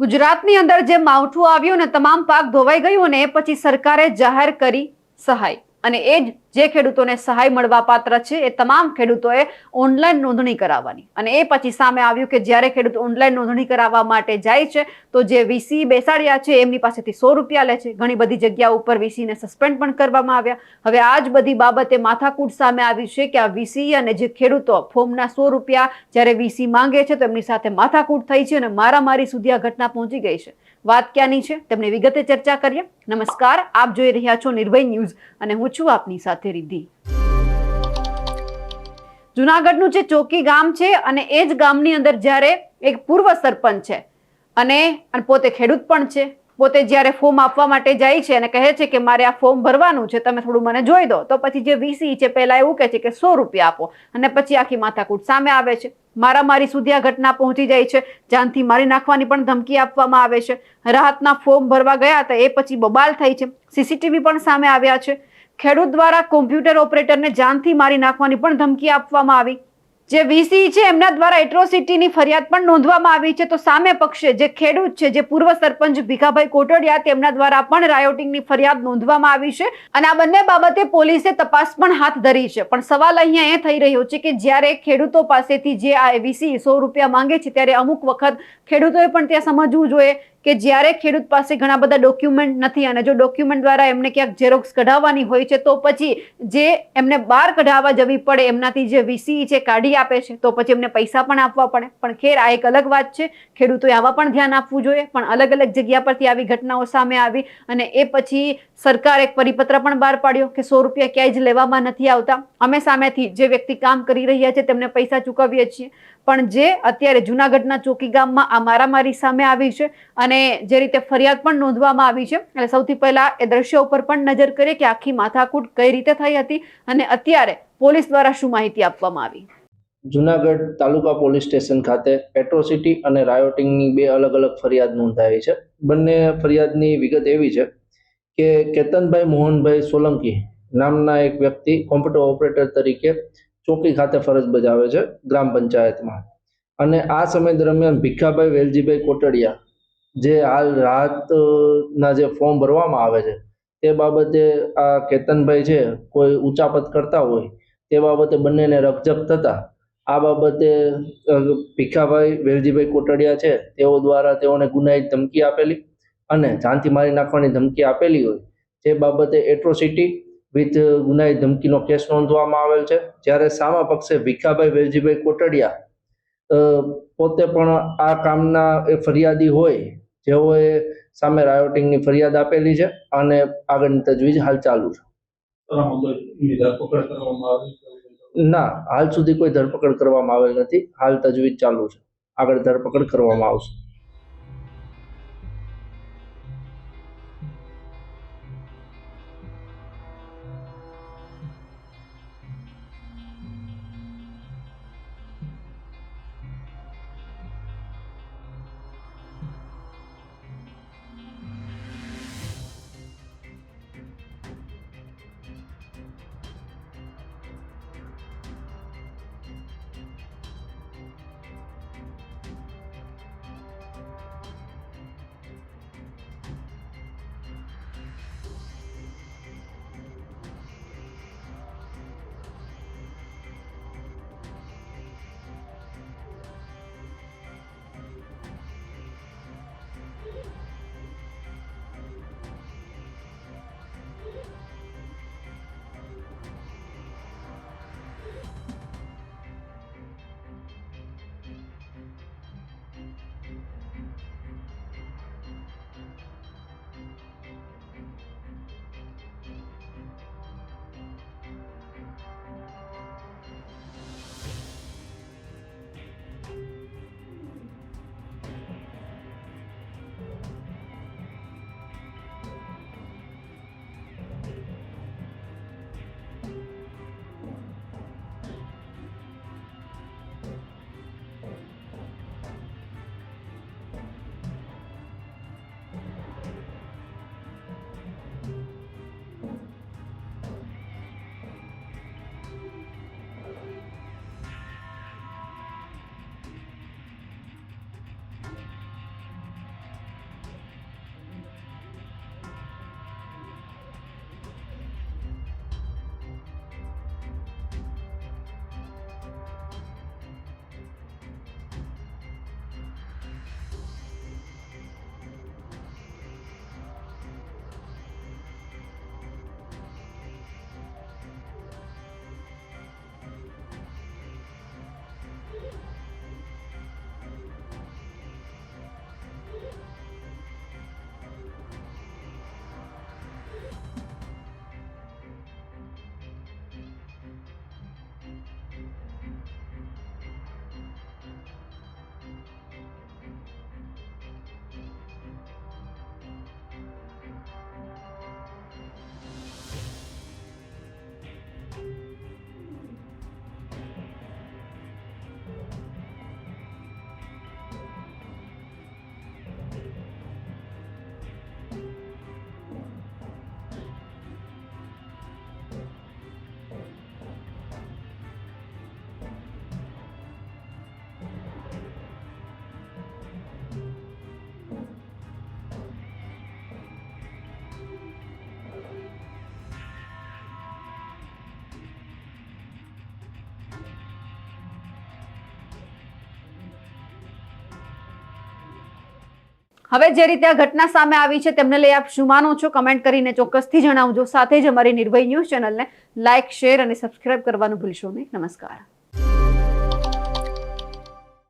ગુજરાતની અંદર જે માવઠું આવ્યું ને તમામ પાક ધોવાઈ ગયું ને પછી સરકારે જાહેર કરી સહાય. અને એ જ ખેડૂતોને સહાય મળવા પાત્ર છે, એ તમામ ખેડૂતોએ ઓનલાઈન નોંધણી કરાવવાની. અને એ પછી સામે આવ્યું કે જ્યારે ખેડૂત ઓનલાઈન નોંધણી કરાવવા માટે જાય છે, તો જે વીસી બેસાડ્યા છે, એમની પાસેથી સો રૂપિયા લે છે. ઘણી બધી જગ્યા ઉપર વીસીને સસ્પેન્ડ પણ કરવામાં આવ્યા. હવે આ જ બધી બાબતે માથાકૂટ સામે આવી છે કે આ વીસી અને જે ખેડૂતો ફોર્મના સો રૂપિયા જ્યારે વીસી માંગે છે, તો એમની સાથે માથાકૂટ થઈ છે અને મારામારી સુધી આ ઘટના પહોંચી ગઈ છે. વાત ક્યાંની છે? તેમની વિગતે ચર્ચા કરીએ. નમસ્કાર, આપ જોઈ રહ્યા છો નિર્ભય ન્યૂઝ અને હું છું આપની સાથે રિદ્ધિ. જુનાગઢનું જે ચોકી ગામ છે અને એ જ ગામની અંદર જ્યારે એક પૂર્વ સરપંચ છે અને પોતે ખેડૂત પણ છે. પોતે જ્યારે ફોર્મ આપવા માટે જાય છે અને કહે છે કે મારે આ ફોર્મ ભરવાનું છે, તમે થોડું મને જોઈ દો. તો પછી જે વીસી છે પહેલા એવું કહે છે કે સો રૂપિયા આપો. અને પછી આખી માથાકૂટ સામે આવે છે. મારામારી સુધી આ ઘટના પહોંચી જાય છે. જાનથી મારી નાખવાની પણ ધમકી આપવામાં આવે છે. રાહતના ફોર્મ ભરવા ગયા હતા, એ પછી બબાલ થઈ છે. સીસીટીવી પણ સામે આવ્યા છે. ખેડૂત દ્વારા કોમ્પ્યુટર ઓપરેટરને જાનથી મારી નાખવાની પણ ધમકી આપવામાં આવી. જે વીસી છે, એમના દ્વારા એટ્રોસિટીની ફરિયાદ પણ નોંધવામાં આવી છે. તો સામે પક્ષે જે ખેડૂત છે, જે પૂર્વ સરપંચ ભીખાભાઈ કોટડિયા તેમના દ્વારા પણ રાયોટિંગની ફરિયાદ નોંધવામાં આવી છે. અને આ બંને બાબતે પોલીસે તપાસ પણ હાથ ધરી છે. પણ સવાલ અહીંયા એ થઈ રહ્યો છે કે જ્યારે ખેડૂતો પાસેથી જે આ વીસી સો રૂપિયા માંગે છે, ત્યારે અમુક વખત ખેડૂતોએ પણ ત્યાં સમજવું જોઈએ કે જ્યારે ખેડૂત પાસે ઘણા બધા ડોક્યુમેન્ટ નથી અને જો ડોક્યુમેન્ટ દ્વારા એમને ક્યાંક ઝેરોક્સ કઢાવવાની હોય છે, તો પછી જે એમને બહાર કઢાવવા જવી પડે, એમનાથી જે વીસી છે કાઢી આપે છે, તો પછી એમને પૈસા પણ આપવા પડે. પણ ખેર, આ એક અલગ વાત છે. ખેડૂતોએ આવા પણ ધ્યાન આપવું જોઈએ, પણ અલગ અલગ જગ્યા પરથી આવી ઘટનાઓ સામે આવી અને એ પછી સરકાર એક પરિપત્ર પણ બહાર પાડ્યો કે સો રૂપિયા ક્યાંય જ લેવામાં નથી આવતા. અમે સામેથી જે વ્યક્તિ કામ કરી રહ્યા છે, તેમને પૈસા ચૂકવીએ છીએ. પણ જે અત્યારે જુનાગઢના ચોકી ગામમાં આ મારામારી સામે આવી છે અને જે રીતે ફરિયાદ પણ નોંધવામાં આવી છે, એટલે સૌથી પહેલા એ દ્રશ્ય ઉપર પણ નજર કરીએ કે આખી માથાકૂટ કઈ રીતે થઈ હતી અને અત્યારે પોલીસ દ્વારા શું માહિતી આપવામાં આવી? જુનાગઢ તાલુકા પોલીસ સ્ટેશન ખાતે પેટ્રોસિટી અને રાયોટિંગની બે અલગ અલગ ફરિયાદ નોંધાઈ છે. બંને ફરિયાદની વિગત એવી છે કે કેતનભાઈ મોહનભાઈ સોલંકી નામના એક વ્યક્તિ કોમ્પ્યુટર ઓપરેટર તરીકે ચોકી ખાતે ફરજ બજાવે છે ગ્રામ પંચાયતમાં. અને આ સમય દરમિયાન ભીખાભાઈ વેલજીભાઈ કોટડિયા જે હાલ રાહતના જે ફોર્મ ભરવામાં આવે છે, તે બાબતે આ કેતનભાઈ છે, કોઈ ઉચાપત કરતા હોય, તે બાબતે બંનેને રકઝક થતા, આ બાબતે ભીખાભાઈ, વેલજીભાઈ કોટડિયા છે, તેઓ દ્વારા તેઓને ગુનાહિત ધમકી આપેલી અને જાનથી મારી નાખવાની ધમકી આપેલી હોય, તે બાબતે એટ્રોસિટી વિથ ગુનાહિત ધમકીનો કેસ નોંધવામાં આવેલ છે. જ્યારે સામા પક્ષે ભીખાભાઈ, વેલજીભાઈ કોટડિયા પોતે પણ આ કામના એ ફરિયાદી હોય જેઓએ સામે રાયોટિંગની ફરિયાદ આપેલી છે અને આગળની તજવીજ હાલ ચાલુ છે? ના હાલ સુધી કોઈ ધરપકડ કરવામાં આવેલ નથી. હાલ તજવીજ ચાલુ છે. આગળ ધરપકડ કરવામાં આવશે. હવે જે રીતે આ ઘટના સામે આવી છે, તેમને લઈ આપ શું માનો છો? કમેન્ટ કરીને ચોક્કસથી જણાવજો. સાથે જ અમારી નિર્ભય ન્યૂઝ ચેનલને લાઇક, શેર અને સબસ્ક્રાઇબ કરવાનું ભૂલશો નહીં. નમસ્કાર.